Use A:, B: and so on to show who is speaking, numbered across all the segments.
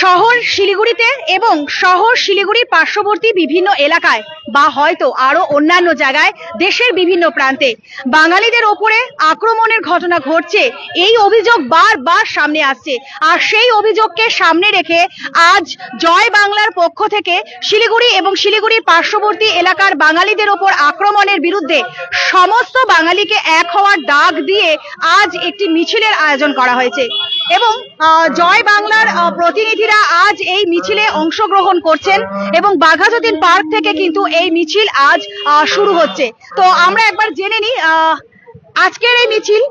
A: শহর শিলিগুড়িতে এবং শহর শিলিগুড়ির পার্শ্ববর্তী বিভিন্ন এলাকায় বা হয়তো আরও অন্যান্য জায়গায় দেশের বিভিন্ন প্রান্তে। বাঙালিদের ওপরে আক্রমণের ঘটনা ঘটছে, এই অভিযোগ বারবার সামনে আসছে। আর সেই অভিযোগকে সামনে রেখে আজ জয় বাংলার পক্ষ থেকে শিলিগুড়ি এবং শিলিগুড়ির পার্শ্ববর্তী এলাকার বাঙালিদের ওপর আক্রমণের বিরুদ্ধে সমস্ত বাঙালিকে এক হওয়ার ডাক দিয়ে আজ একটি মিছিলের আয়োজন করা হয়েছে। এবং জয় বাংলার প্রতিনিধিরা আজ এই মিছিলে অংশগ্রহণ করছেন এবং বাঘাযতীন পার্ক থেকে কিন্তু এই মিছিল আজ শুরু হচ্ছে। তো আমরা একবার জেনে নিই আজকের এই মিছিল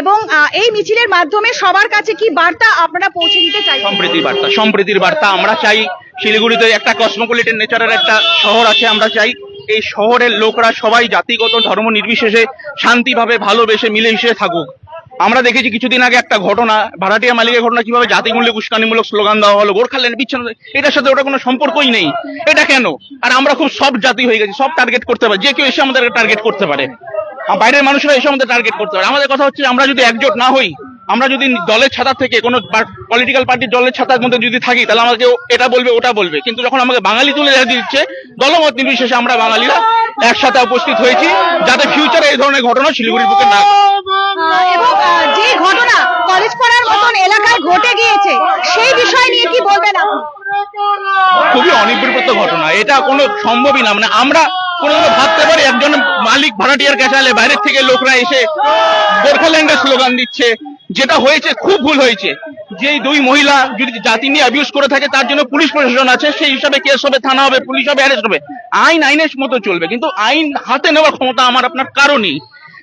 A: এবং এই মিছিলের মাধ্যমে সবার কাছে কি বার্তা আপনারা পৌঁছে দিতে চাই
B: সম্প্রীতির বার্তা সম্প্রীতির বার্তা আমরা চাই। শিলিগুড়িতে একটা কসমোপলিটন নেচারের একটা শহর আছে আমরা চাই। এই শহরের লোকরা সবাই জাতিগত ধর্ম নির্বিশেষে শান্তিভাবে ভালোবেসে মিলেমিশে থাকুক। আমরা দেখেছি কিছুদিন আগে একটা ঘটনা, ভাড়াটিয়া মালিকের ঘটনা, কীভাবে জাতিমূল্যে উস্কানিমূলক স্লোগান দেওয়া হলো গোর্খাল্যান্ড বিচ্ছিন্ন, এটার সাথে ওটা কোনো সম্পর্কই নেই। এটা কেন? আর আমরা খুব সব জাতি হয়ে গেছি, সব টার্গেট করতে পারে, যে কেউ এসে আমাদের টার্গেট করতে পারে। বাইরের মানুষরা এসে আমাদের টার্গেট করতে পারে। আমাদের কথা হচ্ছে আমরা যদি একজোট না হই, আমরা যদি দলের ছাতা থেকে কোনো পলিটিক্যাল পার্টির দলের ছাতার মধ্যে যদি থাকি, তাহলে আমাকে এটা বলবে, ওটা বলবে। কিন্তু যখন আমাকে বাঙালি তুলে দিচ্ছে, দলমত নির্বিশেষে আমরা বাঙালিরা একসাথে উপস্থিত হয়েছি যাতে ফিউচারে এই ধরনের ঘটনা শিলিগুড়ির বুকে না
A: এবং যে ঘটনা কলেজ পাড়ার মতন এলাকায় ঘটে গিয়েছে সেই বিষয় নিয়ে কি বলবেন আপনি?
B: খুবই অনিবৃত্ত ঘটনা। এটা কোনো সম্ভবই না। মানে আমরা কোনোদিনও ভাবতে পারি একজন মালিক ভাড়াটিয়ার কাছালে বাইরের থেকে লোকরা এসে গোর্খাল্যান্ডের স্লোগান দিচ্ছে। যেটা হয়েছে, খুব ভুল হয়েছে। যে দুই মহিলা যদি জাতি নিয়ে অ্যাবিউজ করে থাকে, তার জন্য পুলিশ প্রশাসন আছে, সেই হিসাবে কেস হবে, থানা হবে, পুলিশ হবে অ্যারেস্ট হবে। আইন, আইনের মতো চলবে। কিন্তু আইন হাতে নেওয়ার ক্ষমতা আমার, আপনার কারণই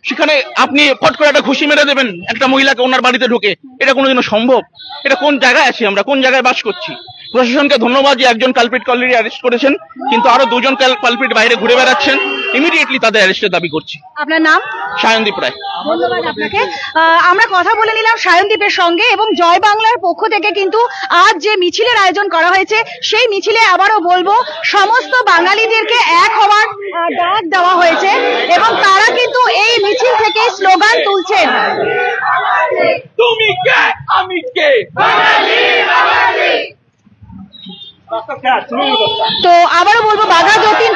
B: সেখানে আপনি ফট করে একটা খুশি মেরে দেবেন একটা মহিলাকে ওনার বাড়িতে ঢুকে। এটা কোনোদিনও সম্ভব? এটা কোন জায়গায় আছি আমরা? কোন জায়গায় বাস করছি? প্রশাসনকে ধন্যবাদ যে একজন কালপিট অলরেডি অ্যারেস্ট করেছেন কিন্তু আরও দুজন কালপিট বাইরে ঘুরে বেড়াচ্ছেন। ইমিডিয়েটলি তাদের অ্যারেস্টের দাবি করছি।
A: আপনার নাম?
B: সায়নদীপ রায়।
A: ধন্যবাদ আপনাকে। আহ, আমরা কথা বলে নিলাম সায়নদীপের সঙ্গে এবং জয় বাংলার পক্ষ থেকে কিন্তু আজ যে মিছিলের আয়োজন করা হয়েছে সেই মিছিলে আবারও বলব সমস্ত বাঙালিদেরকে এক হওয়ার আহ, ডাক দেওয়া হয়েছে এবং তারা কিন্তু এই মিছিল থেকে স্লোগান তুলছেন
B: তুমি কে আমি কে
A: তো আবারও বলব, বাঘা যতীন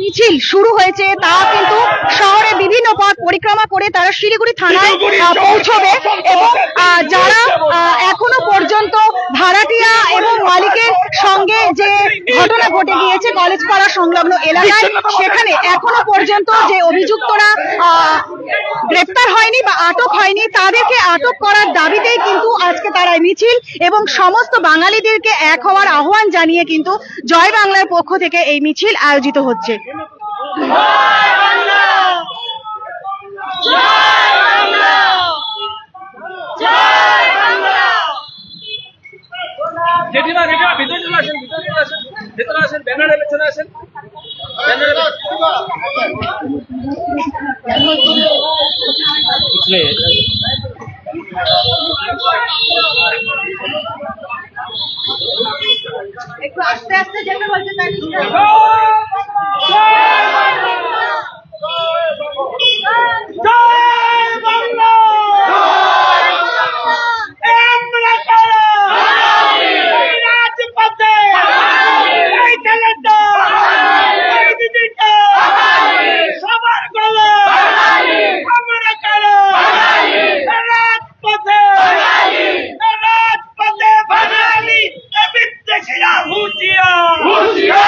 A: মিছিল শুরু হয়েছে, তা কিন্তু শহরে বিভিন্ন পথ পরিক্রমা করে তারা শিলিগুড়ি থানায় পৌঁছবে এবং যারা এখনও পর্যন্ত ভাড়াটিয়া এবং মালিকের সঙ্গে যে ঘটনা ঘটে গিয়েছে কলেজ পাড়া সংলগ্ন এলাকায় সেখানে এখনও পর্যন্ত যে অভিযুক্তরা আহ, গ্রেপ্তার হয়নি বা আটক হয়নি তাদেরকে আটক করার দাবিতেই কিন্তু আজকে তারা মিছিল এবং সমস্ত বাঙালিদেরকে এক হওয়ার আহ্বান জানিয়ে কিন্তু জয় বাংলার পক্ষ থেকে এই মিছিল আয়োজিত হচ্ছে।
C: জেঠিমা জেঠিমা ভিতরে চলে আসেন ভিতরে চলে আসেন ভেতরে আসেন ব্যানারের পেছনে আসেন।
A: একটু আস্তে আস্তে যেতে বলছে
C: হুঁশিয়ার Brasil!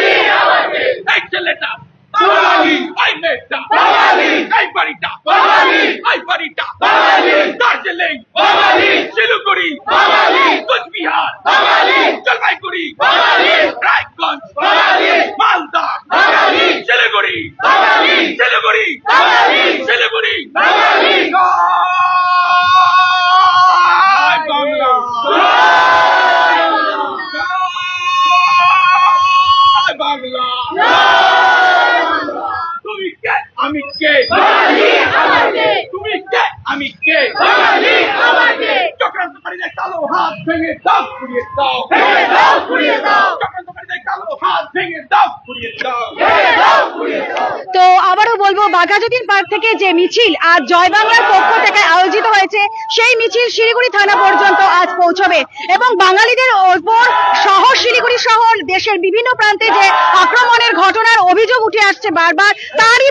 A: তো আবারও বলব, বাঘাযতীন পার্ক থেকে যে মিছিল আজ জয় বাংলার পক্ষ থেকে আয়োজিত হয়েছে, সেই মিছিল শিলিগুড়ি থানা পর্যন্ত আজ পৌঁছবে এবং বাঙালিদের ওপর শহর শিলিগুড়ি শহর, দেশের বিভিন্ন প্রান্তে যে আক্রমণের ঘটনার অভিযোগ উঠে আসছে বারবার, তারই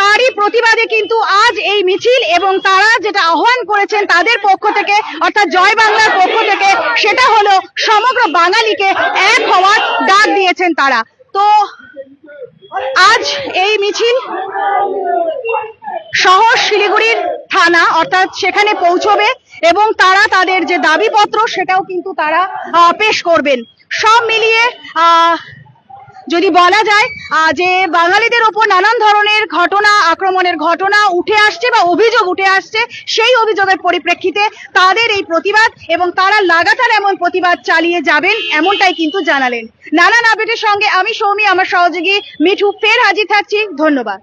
A: তারই প্রতিবাদে কিন্তু আজ এই মিছিল এবং তারা যেটা আহ্বান করেছেন তাদের পক্ষ থেকে, অর্থাৎ জয় বাংলার পক্ষ থেকে, সেটা হলো সমগ্র বাঙালিকে এক হওয়ার ডাক দিয়েছেন তারা। তো আজ এই মিছিল শহর শিলিগুড়ির থানা, অর্থাৎ সেখানে পৌঁছবে এবং তারা তাদের যে দাবিপত্র, সেটাও কিন্তু তারা পেশ করবেন। সব মিলিয়ে যদি বলা যায় যে বাঙালিদের ওপর নানান ধরনের ঘটনা, আক্রমণের ঘটনা উঠে আসছে বা অভিযোগ উঠে আসছে, সেই অভিযোগের পরিপ্রেক্ষিতে তাদের এই প্রতিবাদ এবং তারা লাগাতার এমন প্রতিবাদ চালিয়ে যাবেন এমনটাই কিন্তু জানালেন। নানান আপডেটের সঙ্গে আমি সৌমি, আমার সহযোগী মিঠু, ফের হাজির থাকছি। ধন্যবাদ।